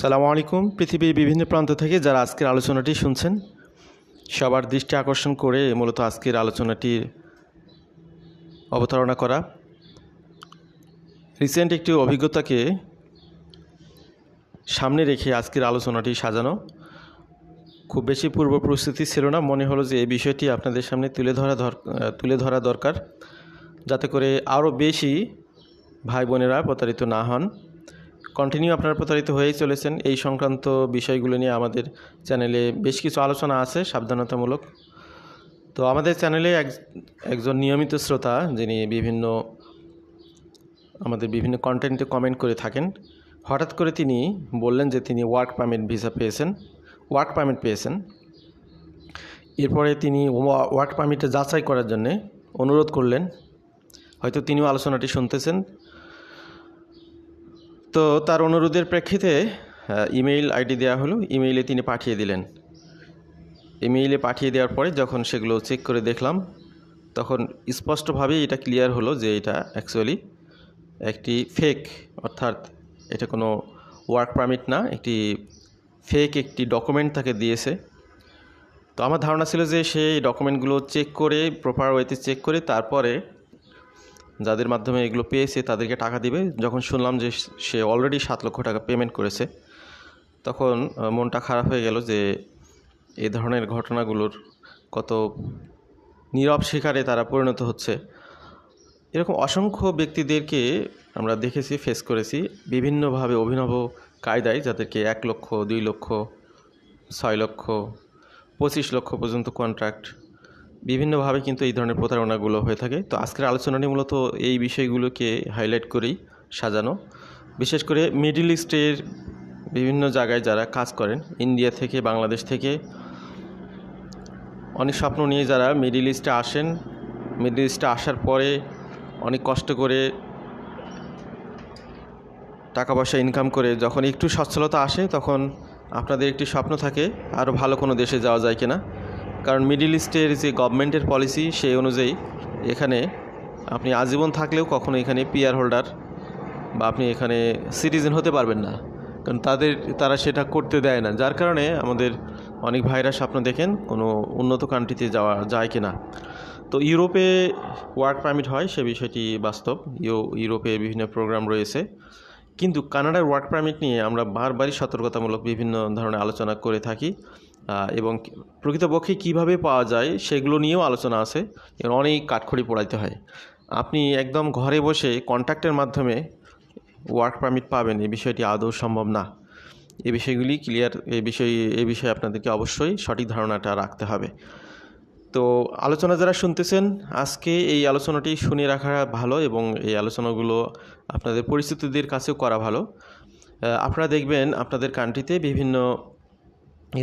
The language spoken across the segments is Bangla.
সালামু আলাইকুম, পৃথিবীর বিভিন্ন প্রান্ত থেকে যারা আজকের আলোচনাটি শুনছেন, সবার দৃষ্টি আকর্ষণ করে মূলত আজকের আলোচনাটির অবতারণা করা। রিসেন্ট একটি অভিজ্ঞতাকে সামনে রেখে আজকের আলোচনাটি সাজানো। খুব বেশি পূর্ব প্রস্তুতি ছিল না, মনে হলো যে এই বিষয়টি আপনাদের সামনে তুলে ধরা তুলে ধরা দরকার, যাতে করে আরও বেশি ভাই বোনেরা প্রতারিত না হন। কন্টিনিউ আপনারা প্রতারিত হয়েই চলেছেন। এই সংক্রান্ত বিষয়গুলো নিয়ে আমাদের চ্যানেলে বেশ কিছু আলোচনা আছে, সাবধানতামূলক। তো আমাদের চ্যানেলে এক, একজন নিয়মিত শ্রোতা, যিনি বিভিন্ন, আমাদের বিভিন্ন কন্টেন্টে কমেন্ট করে থাকেন, হঠাৎ করে তিনি বললেন যে তিনি ওয়ার্ক পারমিট ভিসা পেয়েছেন ওয়ার্ক পারমিট পেয়েছেন। এরপরে তিনি ওয়া- ওয়ার্ক পারমিটটা যাচাই করার জন্যে অনুরোধ করলেন। হয়তো তিনিও আলোচনাটি শুনতেছেন। তো তার অনুরোধের প্রেক্ষিতে ইমেইল আইডি দেওয়া হলো। ইমেইলে তিনি পাঠিয়ে দিলেন। ইমেইলে পাঠিয়ে দেওয়ার পরে যখন সেগুলো চেক করে দেখলাম, তখন স্পষ্টভাবেই এটা ক্লিয়ার হলো যে এটা অ্যাকচুয়ালি একটি ফেক অর্থাৎ এটা কোনো ওয়ার্ক পারমিট না, একটি ফেক একটি ডকুমেন্ট তাকে দিয়েছে। তো আমার ধারণা ছিল যে সেই ডকুমেন্টগুলো চেক করে প্রপার ওয়েতে চেক করে, তারপরে যাদের মাধ্যমে এগুলো পেয়েছে তাদেরকে টাকা দিবে। যখন শুনলাম যে সে অলরেডি সাত লক্ষ টাকা পেমেন্ট করেছে, তখন মনটা খারাপ হয়ে গেল যে এই ধরনের ঘটনাগুলোর কত নীরব শিকারে তারা পরিণত হচ্ছে। এরকম অসংখ্য ব্যক্তিদেরকে আমরা দেখেছি ফেস করেছি, বিভিন্নভাবে অভিনব কায়দায় যাদেরকে এক লক্ষ, দুই লক্ষ, ছয় লক্ষ, পঁচিশ লক্ষ পর্যন্ত কন্ট্রাক্ট বিভিন্নভাবে কিন্তু এই ধরনের প্রতারণাগুলো হয়ে থাকে। তো আজকের আলোচনাটি মূলত এই বিষয়গুলোকে হাইলাইট করেই সাজানো। বিশেষ করে মিডিল ইস্টের বিভিন্ন জায়গায় যারা কাজ করেন ইন্ডিয়া থেকে বাংলাদেশ থেকে, অনেক স্বপ্ন নিয়ে যারা মিডিল ইস্টে আসেন মিডিল ইস্টে আসার পরে অনেক কষ্ট করে টাকা পয়সা ইনকাম করে যখন একটু সচ্ছলতা আসে, তখন আপনাদের একটি স্বপ্ন থাকে আরও ভালো কোনো দেশে যাওয়া যায় কিনা। কারণ মিডিল ইস্টের যে গভর্নমেন্টের পলিসি সেই অনুযায়ী এখানে আপনি আজীবন থাকলেও কখনো এখানে পিআর হোল্ডার বা আপনি এখানে সিটিজেন হতে পারবেন না। কারণ তাদের, তারা সেটা করতে দেয় না। যার কারণে আমাদের অনেক ভাইরা স্বপ্ন দেখেন কোনো উন্নত কান্ট্রিতে যাওয়া যায় কি না তো ইউরোপে ওয়ার্ক পারমিট হয়, সে বিষয়টি বাস্তব। ইউ- ইউরোপে বিভিন্ন প্রোগ্রাম রয়েছে। কিন্তু কানাডার ওয়ার্ক পারমিট নিয়ে আমরা বারবারই সতর্কতামূলক বিভিন্ন ধরনের আলোচনা করে থাকি। এবং প্রকৃতপক্ষে কীভাবে পাওয়া যায় সেগুলো নিয়েও আলোচনা আছে। এবং অনেক কাঠখড়ি পোড়াইতে হয়। আপনি একদম ঘরে বসে কন্ট্যাক্টের মাধ্যমে ওয়ার্ক পারমিট পাবেন, এই বিষয়টি আদৌ সম্ভব না। এই বিষয়গুলি ক্লিয়ার এই বিষয়ে এই বিষয়ে আপনাদেরকে অবশ্যই সঠিক ধারণাটা রাখতে হবে। তো আলোচনা যারা শুনতেছেন, আজকে এই আলোচনাটি শুনে রাখা ভালো এবং এই আলোচনাগুলো আপনাদের পরিস্থিতিদের কাছেও করা ভালো। আপনারা দেখবেন আপনাদের কান্ট্রিতে বিভিন্ন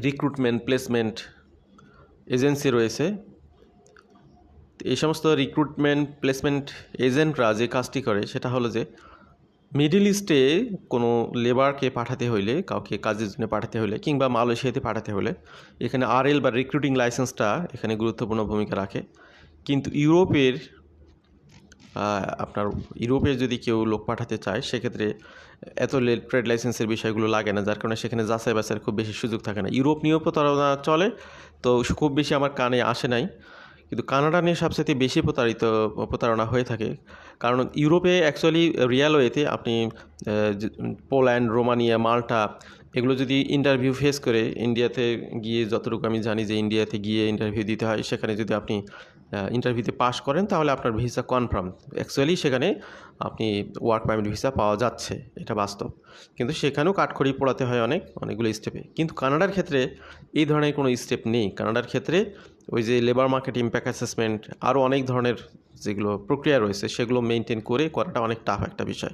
রিক্রুটমেন্ট প্লেসমেন্ট এজেন্সি রয়েছে। এই সমস্ত রিক্রুটমেন্ট প্লেসমেন্ট এজেন্টরা যে কাজটি করে, সেটা হলো যে মিডল ইস্টে কোনো লেবারকে পাঠাতে হইলে, কাউকে কাজের জন্য পাঠাতে হলে কিংবা মালয়েশিয়াতে পাঠাতে হলে এখানে আরএল বা রিক্রুটিং লাইসেন্সটা এখানে গুরুত্বপূর্ণ ভূমিকা রাখে। কিন্তু ইউরোপের আপনার ইউরোপের যদি কেউ লোক পাঠাতে চায়, সেক্ষেত্রে এত ট্রেড লাইসেন্সের বিষয়গুলো লাগে না, যার কারণে সেখানে যাচাই বাছাইয়ের খুব বেশি সুযোগ থাকে না। ইউরোপ নিয়েও প্রতারণা চলে, তো খুব বেশি আমার কানে আসে নাই। কিন্তু কানাডা নিয়ে সবচেয়ে বেশি প্রতারিত, প্রতারণা হয়ে থাকে। কারণ ইউরোপে অ্যাকচুয়ালি রিয়াল ওয়েতে আপনি পোল্যান্ড, রোমানিয়া, মাল্টা, এগুলো যদি ইন্টারভিউ ফেস করে ইন্ডিয়াতে গিয়ে যতটুকু আমি জানি যে ইন্ডিয়াতে গিয়ে ইন্টারভিউ দিতে হয়, সেখানে যদি আপনি ইন্টারভিউতে পাশ করেন, তাহলে আপনার ভিসা কনফার্ম অ্যাকচুয়ালি সেখানে আপনি ওয়ার্ক পারমিট ভিসা পাওয়া যাচ্ছে, এটা বাস্তব। কিন্তু সেখানেও কাঠখড়ি পোড়াতে হয় অনেক, অনেকগুলো স্টেপে কিন্তু কানাডার ক্ষেত্রে এই ধরনের কোনো স্টেপ নেই। কানাডার ক্ষেত্রে ওই যে লেবার মার্কেট ইম্প্যাক্ট অ্যাসেসমেন্ট আরও অনেক ধরনের যেগুলো প্রক্রিয়া রয়েছে, সেগুলো মেনটেন করে করাটা অনেক টাফ একটা বিষয়।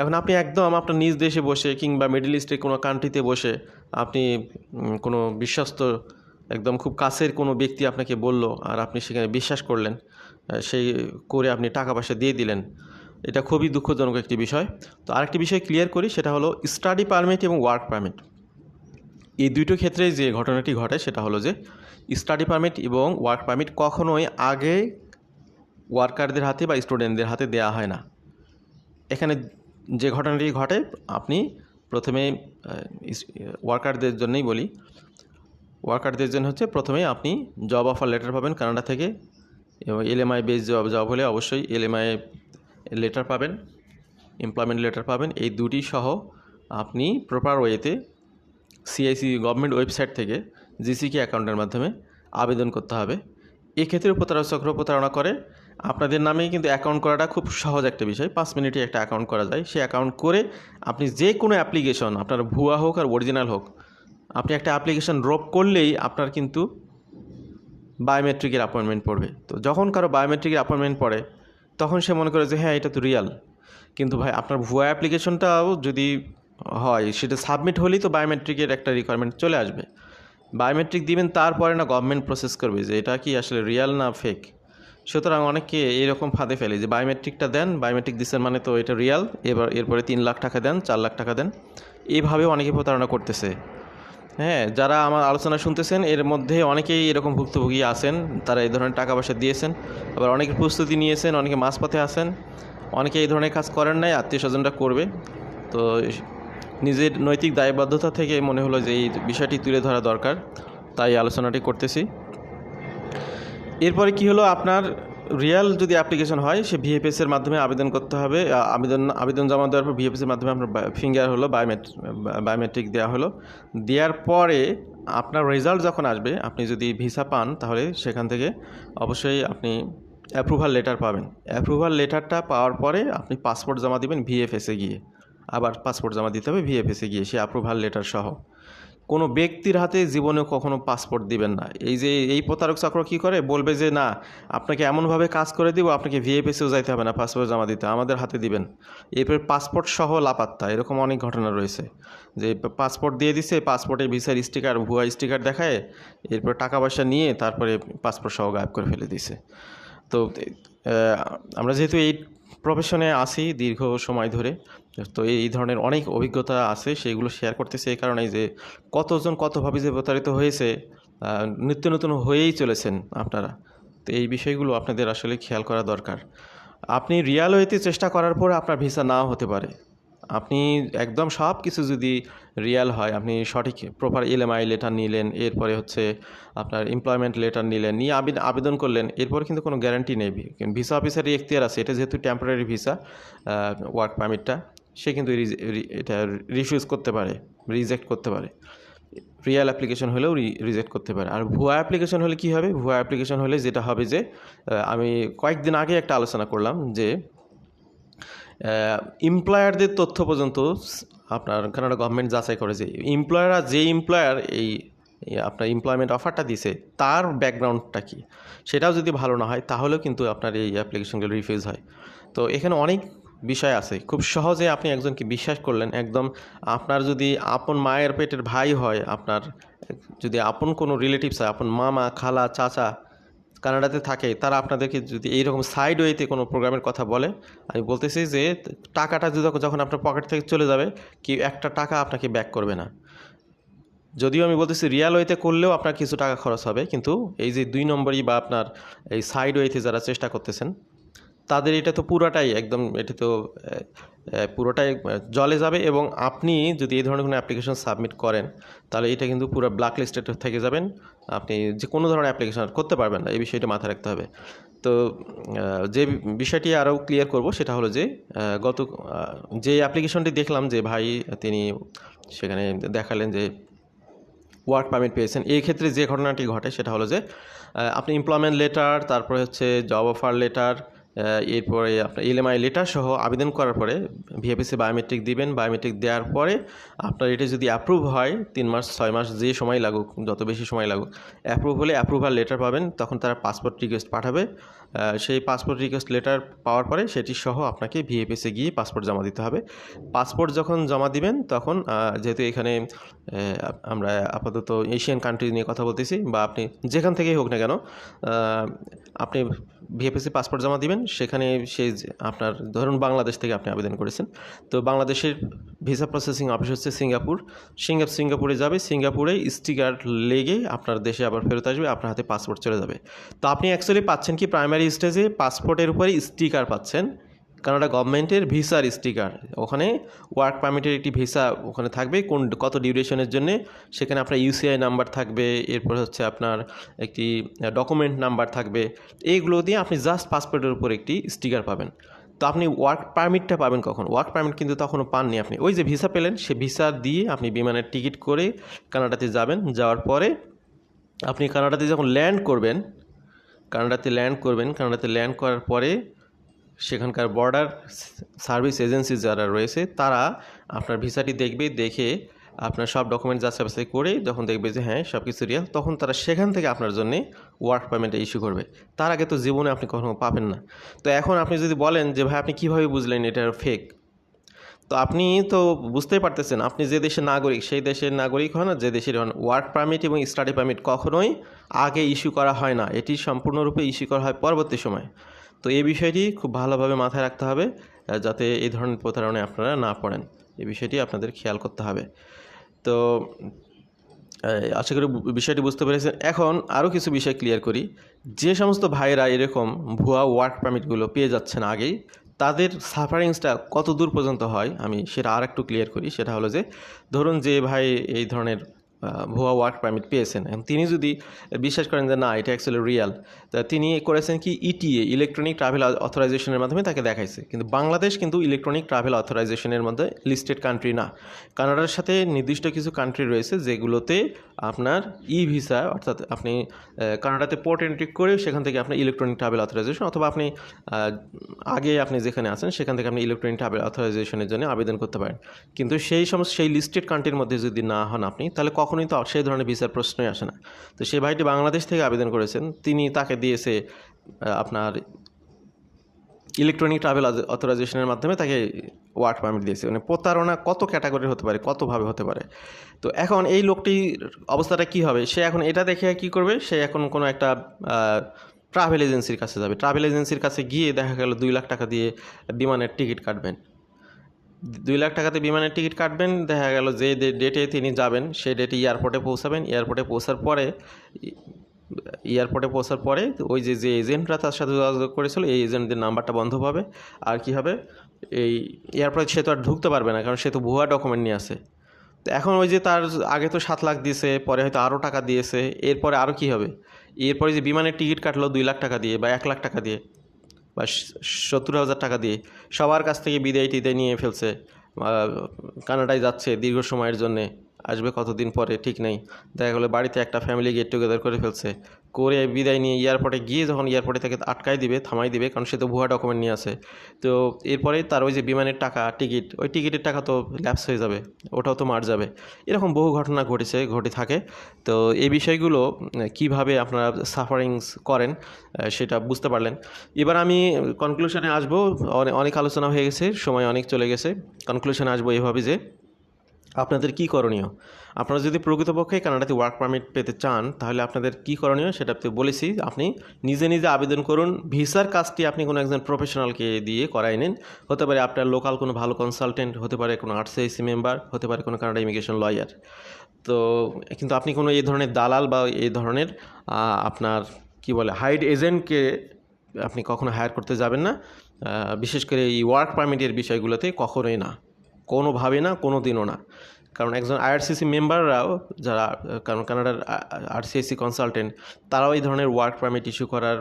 এখন আপনি একদম আপনার নিজ দেশে বসে কিংবা মিডল ইস্টের কোনো কান্ট্রিতে বসে আপনি কোনো বিশ্বস্ত একদম খুব কাছের কোনো ব্যক্তি আপনাকে বলল আর আপনি সেখানে বিশ্বাস করলেন সেই করে আপনি টাকা পয়সা দিয়ে দিলেন, এটা খুবই দুঃখজনক একটি বিষয়। তো আরেকটি বিষয় ক্লিয়ার করি, সেটা হলো স্টাডি পারমিট এবং ওয়ার্ক পারমিট এই দুটো ক্ষেত্রে যে ঘটনাটি ঘটে, সেটা হলো যে স্টাডি পারমিট এবং ওয়ার্ক পারমিট কখনোই আগে ওয়ার্কারদের হাতে বা স্টুডেন্টদের হাতে দেওয়া হয় না। এখানে যে ঘটনাটি ঘটে, আপনি প্রথমে ওয়ার্কারদের জন্যই বলি ওয়ার্কারদের জন্য হচ্ছে প্রথমেই আপনি জব অফার লেটার পাবেন কানাডা থেকে। এবং এলএমআই বেস জব জব হলে অবশ্যই এলএমআই লেটার পাবেন এমপ্লয়মেন্ট লেটার পাবেন। এই দুটি সহ আপনি প্রপার ওয়েতে সিআইসি গভর্নমেন্ট ওয়েবসাইট থেকে জিসিকে অ্যাকাউন্টের মাধ্যমে আবেদন করতে হবে। এক্ষেত্রে প্রতারক চক্র প্রতারণা করে। আপনাদের নামেই কিন্তু অ্যাকাউন্ট করাটা খুব সহজ একটা বিষয়। পাঁচ মিনিটে একটা অ্যাকাউন্ট করা যায়। সেই অ্যাকাউন্ট করে আপনি যে কোনো অ্যাপ্লিকেশন আপনার ভুয়া হোক আর অরিজিনাল হোক আপনি একটা অ্যাপ্লিকেশন ড্রপ করলেই আপনার কিন্তু বায়োমেট্রিকের অ্যাপয়েন্টমেন্ট পড়বে। তো যখন কারও বায়োমেট্রিকের অ্যাপয়েন্টমেন্ট পড়ে, তখন সে মনে করে যে হ্যাঁ এটা তো রিয়াল কিন্তু ভাই, আপনার ভুয়া অ্যাপ্লিকেশনটাও যদি হয়, সেটা সাবমিট হলেই তো বায়োমেট্রিকের একটা রিকোয়ারমেন্ট চলে আসবে। বায়োমেট্রিক দিবেন, তারপরে না গভর্নমেন্ট প্রসেস করবে যে, এটা কি আসলে রিয়াল না ফেক সুতরাং অনেকে এরকম ফাঁদে ফেলে যে বায়োমেট্রিকটা দেন বায়োমেট্রিক দিচ্ছেন মানে তো এটা রিয়াল এবার, এরপরে তিন লাখ টাকা দেন, চার লাখ টাকা দেন। এইভাবে অনেকে প্রতারণা করতেছে। হ্যাঁ যারা আমার আলোচনা শুনতেছেন, এর মধ্যে অনেকেই এরকম ভুক্তভোগী আছেন, তারা এই ধরনের টাকা পয়সা দিয়েছেন, আবার অনেকে প্রস্তুতি নিয়েছেন, অনেকে মাঝপথে আছেন, অনেকে এই ধরনের কাজ করেন নাই, আত্মীয় স্বজনরা করবে। তো নিজের নৈতিক দায়বদ্ধতা থেকে মনে হলো যে এই বিষয়টি তুলে ধরা দরকার, তাই আলোচনাটি করতেছি। এরপরে কি হলো আপনার রিয়াল যদি অ্যাপ্লিকেশন হয়, সে ভিএফএস এর মাধ্যমে আবেদন করতে হবে। আবেদন আবেদন জমা দেওয়ার পর ভিএফএস এর মাধ্যমে আপনার ফিঙ্গার হলো বায়োমেট্রিক বায়োমেট্রিক দেওয়া হলো। দেওয়ার পরে আপনার রেজাল্ট যখন আসবে, আপনি যদি ভিসা পান, তাহলে সেখান থেকে অবশ্যই আপনি অ্যাপ্রুভাল লেটার পাবেন। অ্যাপ্রুভাল লেটারটা পাওয়ার পরে আপনি পাসপোর্ট জমা দিবেন ভিএফএসে গিয়ে। আবার পাসপোর্ট জমা দিতে হবে ভিএফএসে গিয়ে, সে অ্যাপ্রুভাল লেটার সহ। কোনো ব্যক্তির হাতে জীবনে কখনো পাসপোর্ট দিবেন না। এই যে, এই প্রতারক চক্র কী করে? বলবে যে, না, আপনাকে এমনভাবে কাজ করে দিব, আপনাকে ভিএফএসেও যাইতে হবে না পাসপোর্ট জমা দিতে, আমাদের হাতে দিবেন। এরপর পাসপোর্ট সহ লাপাত্তা, এরকম অনেক ঘটনা রয়েছে। যে পাসপোর্ট দিয়ে দিছে পাসপোর্টে ভিসার স্টিকার ভুয়া স্টিকার দেখায়, এরপর টাকা পয়সা নিয়ে তারপরে পাসপোর্ট সহ গায়েব করে ফেলে দিছে। তো আমরা যেহেতু এই প্রফেশনে আসি দীর্ঘ সময় ধরে। তো এই ধরনের অনেক অভিজ্ঞতা আছে, সেইগুলো শেয়ার করতেছে এই কারণে যে কতজন কতভাবে যে প্রতারিত হয়েছে নিত্য নতুন হয়েই চলেছেন আপনারা। তো এই বিষয়গুলো আপনাদের আসলে খেয়াল করা দরকার। আপনি রিয়াল ওয়েতে চেষ্টা করার পর আপনার ভিসা নাও হতে পারে। আপনি একদম সব কিছু যদি রিয়াল হয়, আপনি সঠিক প্রপার এলএমআই লেটার নিলেন, এরপরে হচ্ছে আপনার এমপ্লয়মেন্ট লেটার নিলেন, নিয়ে আবেদ- আবেদন করলেন, এরপরে কিন্তু কোনো গ্যারান্টি নেই। ভিসা অফিসারের এখতিয়ার আছে, এটা যেহেতু টেম্পোরারি ভিসা ওয়ার্ক পারমিটটা সে কিন্তু এটা রিফিউজ করতে পারে রিজেক্ট করতে পারে। রিয়েল অ্যাপ্লিকেশন হলেও রিজেক্ট করতে পারে। আর ভুয়া অ্যাপ্লিকেশন হলে কী হবে? ভুয়া অ্যাপ্লিকেশন হলে যেটা হবে যে আমি কয়েকদিন আগে একটা আলোচনা করলাম যে এমপ্লয়ারদের তথ্য পর্যন্ত আপনার কানাডা গভর্নমেন্ট যাচাই করে যে এমপ্লয়াররা যে এমপ্লয়ার এই আপনার এমপ্লয়মেন্ট অফারটা দিছে, তার ব্যাকগ্রাউন্ডটা কি? সেটাও যদি ভালো না হয়, তাহলেও কিন্তু আপনার এই অ্যাপ্লিকেশনগুলো রিফিউজ হয়। তো এখানে অনেক বিষয় আছে। খুব সহজে আপনি একজনকে বিশ্বাস করলেন, একদম আপনার যদি আপন মায়ের পেটের ভাই হয়, আপনার যদি আপন কোনো রিলেটিভস হয়, আপন মামা, খালা, চাচা কানাডাতে থাকে, তারা আপনাদেরকে যদি এইরকম সাইড ওয়েতে কোনো প্রোগ্রামের কথা বলে, আমি বলতেছি যে টাকাটা যদি যখন আপনার পকেট থেকে চলে যাবে কি একটা টাকা আপনাকে ব্যাক করবে না। যদিও আমি বলতেছি রিয়াল ওয়েতে করলেও আপনার কিছু টাকা খরচ হবে, কিন্তু এই যে দুই নম্বরই বা আপনার এই সাইড ওয়েতে যারা চেষ্টা করতেছেন তাদের এটা তো পুরোটাই একদম, এটা তো পুরোটাই জলে যাবে এবং আপনি যদি এই ধরনের কোনো অ্যাপ্লিকেশন সাবমিট করেন, তাহলে এটা কিন্তু পুরো ব্ল্যাক লিস্টেড থেকে যাবেন। আপনি যে কোনো ধরনের অ্যাপ্লিকেশন করতে পারবেন না, এই বিষয়টা মাথায় রাখতে হবে। তো যে বিষয়টি আরও ক্লিয়ার করব সেটা হলো যে গত যে অ্যাপ্লিকেশনটি দেখলাম যে ভাই তিনি সেখানে দেখালেন যে ওয়ার্ক পারমিট পেয়েছেন, এই ক্ষেত্রে যে ঘটনাটি ঘটে সেটা হলো যে আপনি এমপ্লয়মেন্ট লেটার তারপরে হচ্ছে জব অফার লেটার এরপরে আপনার এলএমআই লেটার সহ আবেদন করার পরে ভিএফএসে বায়োমেট্রিক দিবেন। বায়োমেট্রিক দেওয়ার পরে আপনার এটা যদি অ্যাপ্রুভ হয়, তিন মাস, ছয় মাস যে সময় লাগুক, যত বেশি সময় লাগুক অ্যাপ্রুভ হলে অ্যাপ্রুভাল লেটার পাবেন, তখন তারা পাসপোর্ট রিকোয়েস্ট পাঠাবে। সেই পাসপোর্ট রিকোয়েস্ট লেটার পাওয়ার পরে সেটি সহ আপনাকে ভিএফএসে গিয়ে পাসপোর্ট জমা দিতে হবে। পাসপোর্ট যখন জমা দিবেন, তখন যেহেতু এখানে আমরা আপাতত এশিয়ান কান্ট্রি নিয়ে কথা বলতেছি বা আপনি যেখান থেকেই হোক না কেন আপনি ভিএফএসি পাসপোর্ট জমা দিবেন। সেখানে সেই আপনার, ধরুন বাংলাদেশ থেকে আপনি আবেদন করেছেন, তো বাংলাদেশের ভিসা প্রসেসিং অফিস হচ্ছে সিঙ্গাপুর। সিঙ্গা, সিঙ্গাপুরে যাবে, সিঙ্গাপুরে স্টিকার লেগে আপনার দেশে আবার ফেরত আসবে, আপনার হাতে পাসপোর্ট চলে যাবে। তো আপনি অ্যাকচুয়ালি পাচ্ছেন কি প্রাইমারি স্টেজে পাসপোর্টের উপরে স্টিকার পাচ্ছেন কানাডা গভর্নমেন্টের ভিসার স্টিকার। ওখানে ওয়ার্ক পারমিটের একটি ভিসা ওখানে থাকবে, কোন, কত ডিউরেশনের জন্য, সেখানে আপনার ইউসিআই নাম্বার থাকবে, এরপর হচ্ছে আপনার একটি ডকুমেন্ট নাম্বার থাকবে। এইগুলো দিয়ে আপনি জাস্ট পাসপোর্টের উপর একটি স্টিকার পাবেন। তো আপনি ওয়ার্ক পারমিটটা পাবেন কখন? ওয়ার্ক পারমিট কিন্তু তখনও পাননি আপনি। ওই যে ভিসা পেলেন, সে ভিসা দিয়ে আপনি বিমানের টিকিট করে কানাডাতে যাবেন। যাওয়ার পরে আপনি কানাডাতে যখন ল্যান্ড করবেন, কানাডাতে ল্যান্ড করবেন, কানাডাতে ল্যান্ড করার পরে সেখানকার বর্ডার সার্ভিস এজেন্সি যারা রয়েছে, তারা আপনার ভিসাটি দেখবে, দেখে আপনার সব ডকুমেন্ট যাচাই বাছাই করে যখন দেখবে যে হ্যাঁ সব কিছু রিয়াল তখন তারা সেখান থেকে আপনার জন্য ওয়ার্ক পারমিটটা ইস্যু করবে। তার আগে তো জীবনে আপনি কখনো পাবেন না। তো এখন আপনি যদি বলেন যে, ভাই, আপনি কীভাবে বুঝলেন এটা ফেক তো আপনি তো বুঝতেই পারতেছেন, আপনি যে দেশের নাগরিক, সেই দেশের নাগরিক হন যে দেশের হন ওয়ার্ক পারমিট এবং স্টাডি পারমিট কখনোই আগে ইস্যু করা হয় না। এটি সম্পূর্ণরূপে ইস্যু করা হয় পরবর্তী সময়। তো এই বিষয়টি খুব ভালোভাবে মাথায় রাখতে হবে যাতে এই ধরনের প্রতারণায় আপনারা না পড়েন। এই বিষয়টি আপনাদের খেয়াল করতে হবে। তো আশা করি বিষয়টি বুঝতে পেরেছেন। এখন আরও কিছু বিষয় ক্লিয়ার করি। যে সমস্ত ভাইরা এরকম ভুয়া ওয়ার্ক পারমিটগুলো পেয়ে যাচ্ছেন আগেই, তাদের সাফারিংসটা কত দূর পর্যন্ত হয় আমি সেটা আর একটু ক্লিয়ার করি। সেটা হলো যে, ধরুন যে ভাই এই ধরনের ভুয়া ওয়ার্ক পারমিট পেয়েছেন। তিনি যদি বিশ্বাস করেন যে না, এটা অ্যাকচুয়ালি রিয়াল তা তিনি করেছেন কি ইটিএ ইলেকট্রনিক ট্রাভেল অথরাইজেশনের মাধ্যমে তাকে দেখাইছে। কিন্তু বাংলাদেশ কিন্তু ইলেকট্রনিক ট্রাভেল অথরাইজেশনের মধ্যে লিস্টেড কান্ট্রি না। কানাডার সাথে নির্দিষ্ট কিছু কান্ট্রি রয়েছে যেগুলোতে আপনার ই ভিসা অর্থাৎ আপনি কানাডাতে পোর্ট এন্ট্রি করে সেখান থেকে আপনি ইলেকট্রনিক ট্রাভেল অথরাইজেশন অথবা আপনি আগে আপনি যেখানে আছেন সেখান থেকে আপনি ইলেকট্রনিক ট্রাভেল অথরাইজেশনের জন্য আবেদন করতে পারেন। কিন্তু সেই সমস্ত, সেই লিস্টেড কান্ট্রির মধ্যে যদি না হন আপনি, তাহলে কখনোই তো সেই ধরনের ভিসার প্রশ্নই আসে না। তো সেই ভাইটি বাংলাদেশ থেকে আবেদন করেছেন, তিনি তাকে দিয়েছে আপনার ইলেকট্রনিক ট্রাভেল অথরাইজেশনের মাধ্যমে তাকে ওয়ার্ক পারমিট দিয়েছে। মানে প্রতারণা কত ক্যাটাগরির হতে পারে, কতভাবে হতে পারে? তো এখন এই লোকটির অবস্থাটা কি হবে? সে এখন এটা দেখে কি করবে? সে এখন কোনো একটা ট্রাভেল এজেন্সির কাছে যাবে। ট্রাভেল এজেন্সির কাছে গিয়ে দেখা গেল দুই লাখ টাকা দিয়ে বিমানের টিকিট কাটবেন। দুই লাখ টাকাতে বিমানের টিকিট কাটবেন, দেখা গেল যে ডেটে তিনি যাবেন সেই ডেটে এয়ারপোর্টে পৌঁছাবেন। এয়ারপোর্টে পৌঁছার পরে এয়ারপোর্টে পৌঁছার পরে ওই যে যে এজেন্টরা তার সাথে যোগাযোগ করেছিল, এই এজেন্টদের নাম্বারটা বন্ধ পাবে আর কি হবে? এই এয়ারপোর্টে সে তো আর ঢুকতে পারবে না, কারণ সে তো ভুয়া ডকুমেন্ট নিয়ে আসে তো এখন ওই যে তার আগে তো সাত লাখ দিয়েছে, পরে হয়তো আরও টাকা দিয়েছে, এরপরে আরও কি হবে? এরপরে যে বিমানের টিকিট কাটলো দুই লাখ টাকা দিয়ে বা এক লাখ টাকা দিয়ে, বা সত্তর হাজার টাকা দিয়ে, সবার কাছ থেকে বিদায় টিদায় নিয়ে ফেলছে। কানাডায় যাচ্ছে দীর্ঘ সময়ের জন্যে, আসবে কতদিন পরে ঠিক নেই। দেখা গেলো বাড়িতে একটা ফ্যামিলি গেট টুগেদার করে ফেলছে। করে বিদায় নিয়ে এয়ারপোর্টে গিয়ে যখন এয়ারপোর্টে তাকে আটকাই দিবে থামাই দিবে, কারণ সে তো ভুয়া ডকুমেন্ট নিয়ে আসে। তো এরপরে তার ওই যে বিমানের টাকা টিকিট ওই টিকিটের টাকা তো ল্যাপস হয়ে যাবে, ওটাও তো মার যাবে। এরকম বহু ঘটনা ঘটেছে, ঘটে থাকে। তো এই বিষয়গুলো কীভাবে আপনারা সাফারিংস করেন সেটা বুঝতে পারলেন। এবার আমি কনক্লুশনে আসব। অনেক আলোচনা হয়ে গেছে, সময় অনেক চলে গেছে। কনক্লুশনে আসব এভাবে যে আপনাদের কি করণীয়? আপনারা যদি প্রকৃতপক্ষে কানাডাতে ওয়ার্ক পারমিট পেতে চান, তাহলে আপনাদের কি করণীয় সেটা বলেছি। আপনি নিজে নিজে আবেদন করুন। ভিসার কাজটি আপনি কোনো একজন প্রফেশনালকে দিয়ে করাই নিন। হতে পারে আপনার লোকাল কোনো ভালো কনসালটেন্ট হতে পারে কোনো আরসিআইসি মেম্বার হতে পারে কোনো কানাডা ইমিগ্রেশন লয়ার তো কিন্তু আপনি কোনো এই ধরনের দালাল বা এই ধরনের আপনার কি বলে হাইড এজেন্টকে আপনি কখনো হায়ার করতে যাবেন না। বিশেষ করে এই ওয়ার্ক পারমিটের বিষয়গুলোতে কখনোই না। কোনোভাবে না কোনো দিনও না। কারণ একজন আইআরসিসি মেম্বাররাও যারা, কারণ কানাডার আরসিআইসি কনসালটেন্ট তারাও এই ধরনের ওয়ার্ক পারমিট ইস্যু করার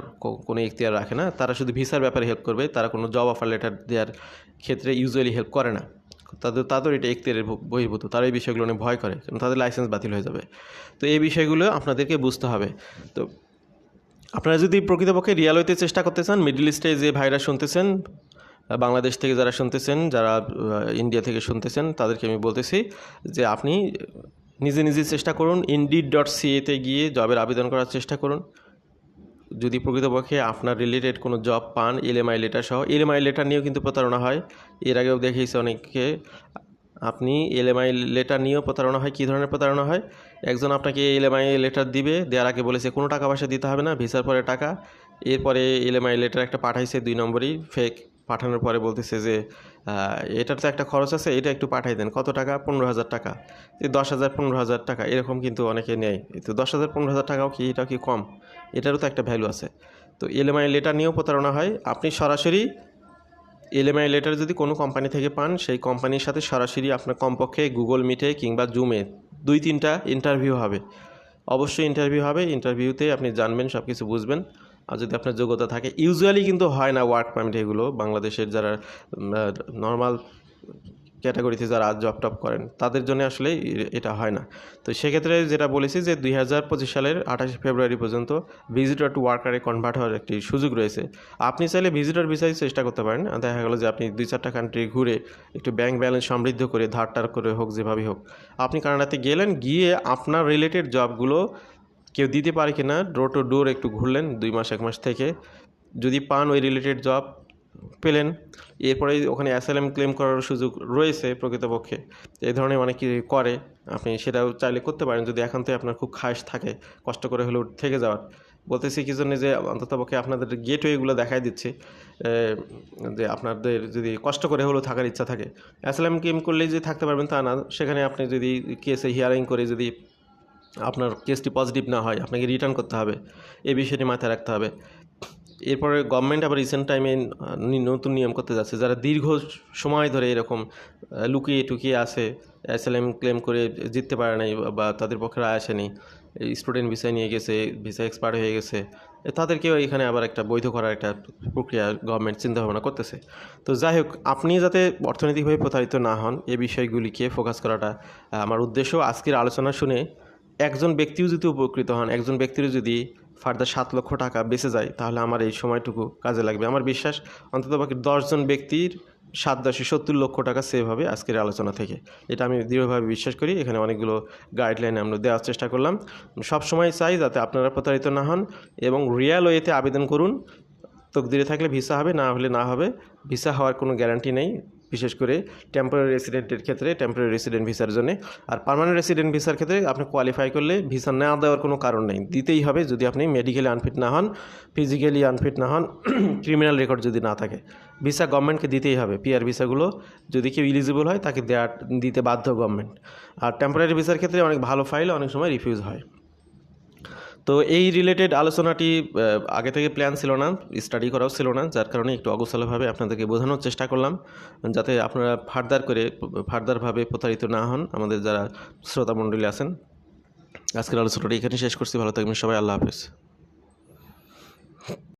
কোনো ইখতিয়ার রাখে না। তারা শুধু ভিসার ব্যাপারে হেল্প করবে, তারা কোনো জব অফার লেটার দেওয়ার ক্ষেত্রে ইউজুয়ালি হেল্প করে না। তাদের তাদের এটা ইখতিয়ারের বহির্ভূত, তারা এই বিষয়গুলো নিয়ে ভয় করে, কারণ তাদের লাইসেন্স বাতিল হয়ে যাবে। তো এই বিষয়গুলো আপনাদেরকে বুঝতে হবে। তো আপনারা যদি প্রকৃতপক্ষে রিয়াল হইতে চেষ্টা করতে চান মিডল ইস্টে যে ভাইরা শুনতেছেন বাংলাদেশ থেকে যারা শুনতেছেন, যারা ইন্ডিয়া থেকে শুনতেছেন, তাদেরকে আমি বলতেছি যে আপনি নিজে নিজে চেষ্টা করুন ইন্ডিড ডট সিএতে গিয়ে জবের আবেদন করার চেষ্টা করুন। যদি প্রকৃতপক্ষে আপনার রিলেটেড কোনো জব পান এলএমআই লেটার সহ এলএমআই লেটার নিয়েও কিন্তু প্রতারণা হয়। এর আগেও দেখিয়েছে অনেককে, আপনি এলএমআই লেটার নিয়েও প্রতারণা হয়, কী ধরনের প্রতারণা হয়? একজন আপনাকে এলএমআই লেটার দিবে, দেওয়ার আগে বলেছে, কোনো টাকা পয়সা দিতে হবে না, ভিসার পরে টাকা, এরপরে এলএমআই লেটার একটা পাঠাইছে দুই নম্বরই ফেক পাঠানোর পরে বলতেছে যে এটার তো একটা খরচ আছে, এটা একটু পাঠাই দেন। কত টাকা? পনেরো হাজার টাকা। দশ হাজার, পনেরো হাজার টাকা, এরকম কিন্তু অনেকে নেয়। তো দশ হাজার, পনেরো হাজার টাকাও কি, এটাও কি কম? এটারও তো একটা ভ্যালু আছে। তো এলএমআই লেটার নিয়েও প্রতারণা হয়। আপনি সরাসরি এলএমআই লেটার যদি কোনো কোম্পানি থেকে পান, সেই কোম্পানির সাথে সরাসরি আপনার কমপক্ষে গুগল মিটে কিংবা জুমে দুই, তিনটা ইন্টারভিউ হবে। অবশ্যই ইন্টারভিউ হবে। ইন্টারভিউতে আপনি জানবেন সব কিছু বুঝবেন। আর যদি আপনার যোগ্যতা থাকে ইউজুয়ালি কিন্তু হয় না ওয়ার্ক পারমিট এগুলো। বাংলাদেশের যারা নর্মাল ক্যাটাগরিতে যারা জব টপ করেন, তাদের জন্য আসলে এটা হয় না। তো সেক্ষেত্রে যেটা বলেছি যে, দুই হাজার পঁচিশ সালের আঠাশে ফেব্রুয়ারি পর্যন্ত ভিজিটর টু ওয়ার্কারে কনভার্ট হওয়ার একটি সুযোগ রয়েছে। আপনি চাইলে ভিজিটর ভিসায় চেষ্টা করতে পারেন। দেখা গেলো যে, আপনি দুই চারটা কান্ট্রি ঘুরে একটু ব্যাংক ব্যালেন্স সমৃদ্ধ করে, ধার টার করে হোক, যেভাবেই হোক, আপনি কানাডাতে গেলেন, গিয়ে আপনার রিলেটেড জবগুলো কেউ দিতে পারে কি না ডোর টু ডোর একটু ঘুরলেন দুই মাস, এক মাস থেকে। যদি পান ওই রিলেটেড জব পেলেন। এরপরে ওখানে অ্যাসাইলাম ক্লেম করার সুযোগ রয়েছে প্রকৃতপক্ষে। এই ধরনের অনেক কিছু করে। আপনি সেটাও চাইলে করতে পারেন। যদি একান্তই আপনার খুব খাস থাকে, কষ্ট করে হলেও থেকে যাওয়ার। বলতেছি কি জন্য যে অন্ততপক্ষে আপনাদের গেটওয়েগুলো দেখাই দিচ্ছে। যে আপনাদের যদি কষ্ট করে হলেও থাকার ইচ্ছা থাকে। অ্যাসাইলাম ক্লেম করলেই যে থাকতে পারবেন তা না। সেখানে আপনি যদি কেসে হিয়ারিং করে যদি আপনার কেসটি পজিটিভ না হয়, আপনাকে রিটার্ন করতে হবে। এই বিষয়টি মাথায় রাখতে হবে। এরপরে গভর্নমেন্ট আবার রিসেন্ট টাইমে নতুন নিয়ম করতে যাচ্ছে। যারা দীর্ঘ সময় ধরে এরকম লুকিয়ে টুকিয়ে আসে অ্যাসাইলাম ক্লেম করে জিততে পারে নাই বা- বা তাদের পক্ষে রায় আসেনি স্টুডেন্ট ভিসা নিয়ে গেছে ভিসা এক্সপায়ার হয়ে গেছে তাদেরকেও এখানে আবার একটা বৈধ করার একটা প্রক্রিয়া গভর্নমেন্ট চিন্তাভাবনা করতেছে। তো যাই হোক, আপনি যাতে অর্থনৈতিকভাবে প্রতারিত না হন, এ বিষয়গুলিকে ফোকাস করাটা আমার উদ্দেশ্য। আজকের আলোচনা শুনে একজন ব্যক্তিও যদি উপকৃত হন, একজন ব্যক্তিরও যদি ফার্দার সাত লক্ষ টাকা বেঁচে যায়, তাহলে আমার এই সময়টুকু কাজে লাগবে। আমার বিশ্বাস, অন্তত বাকি দশজন ব্যক্তির সাত দশে সত্তর লক্ষ টাকা সেভ হবে আজকের আলোচনা থেকে। এটা আমি দৃঢ়ভাবে বিশ্বাস করি। এখানে অনেকগুলো গাইডলাইন আমরা দেওয়ার চেষ্টা করলাম। সব সময় চাই যাতে আপনারা প্রতারিত না হন এবং রিয়াল ওয়েতে আবেদন করুন। তকদিরে থাকলে ভিসা হবে, না হলে না হবে। ভিসা হওয়ার কোনো গ্যারান্টি নেই। বিশেষ করে টেম্পোরারি রেসিডেন্টের ক্ষেত্রে টেম্পোরারি রেসিডেন্ট ভিসার জন্য। আর পার্মানেন্ট রেসিডেন্ট ভিসার ক্ষেত্রে আপনি কোয়ালিফাই করলে ভিসা না দেওয়ার কোনো কারণ নেই। দিতেই হবে যদি আপনি মেডিকেলি আনফিট না হন ফিজিক্যালি আনফিট না হন ক্রিমিনাল রেকর্ড যদি না থাকে। ভিসা গভর্নমেন্টকে দিতেই হবে। পিআর ভিসাগুলো যদি কেউ ইলিজিবল হয়, তাকে দেওয়া দিতে বাধ্য গভর্নমেন্ট আর টেম্পোরারি ভিসার ক্ষেত্রে অনেক ভালো ফাইল অনেক সময় রিফিউজ হয়। তো এই রিলেটেড আলোচনাটি আগে থেকে প্ল্যান ছিল না স্টাডি করাও ছিল না, যার কারণে একটু অগোছালোভাবে আপনাদেরকে বোঝানোর চেষ্টা করলাম, যাতে আপনারা ফার্দার করে ফার্দারভাবে প্রতারিত না হন আমাদের যারা শ্রোতামণ্ডলী আছেন। আজকের আলোচনাটি এখানে শেষ করছি, ভালো থাকবেন সবাই, আল্লাহ হাফেজ।